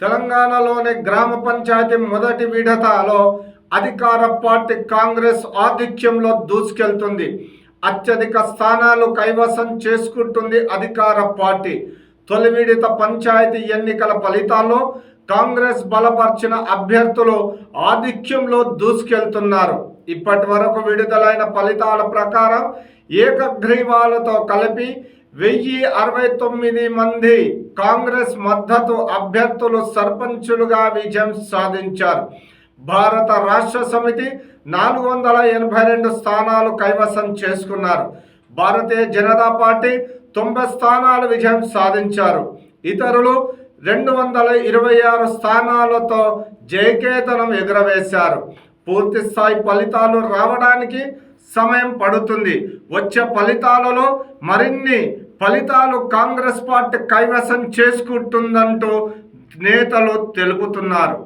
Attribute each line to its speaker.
Speaker 1: తెలంగాణలోని గ్రామ పంచాయతీ మొదటి విడతలో అధికార పార్టీ కాంగ్రెస్ ఆధిక్యంలో దూసుకెళ్తుంది. అత్యధిక స్థానాలు కైవసం చేసుకుంటుంది అధికార పార్టీ. తొలి విడత పంచాయతీ ఎన్నికల ఫలితాల్లో కాంగ్రెస్ బలపరిచిన అభ్యర్థులు ఆధిక్యంలో దూసుకెళ్తున్నారు. ఇప్పటి వరకు విడుదలైన ఫలితాల ప్రకారం ఏకగ్రీవాలతో కలిపి వెయ్యి అరవై తొమ్మిది మంది కాంగ్రెస్ మద్దతు అభ్యర్థులు సర్పంచులుగా విజయం సాధించారు. భారత రాష్ట్ర సమితి నాలుగు వందల ఎనభై రెండు స్థానాలు కైవసం చేసుకున్నారు. భారతీయ జనతా పార్టీ తొంభై స్థానాలు విజయం సాధించారు. ఇతరులు రెండు వందల ఇరవై ఆరు స్థానాలతో జయకేతనం ఎగురవేశారు. పూర్తి స్థాయి ఫలితాలు రావడానికి సమయం పడుతుంది. వచ్చే ఫలితాలలో మరిన్ని ఫలితాలు కాంగ్రెస్ పార్టీ కైవసం చేసుకుంటుందంటూ నేతలు తెలుపుతున్నారు.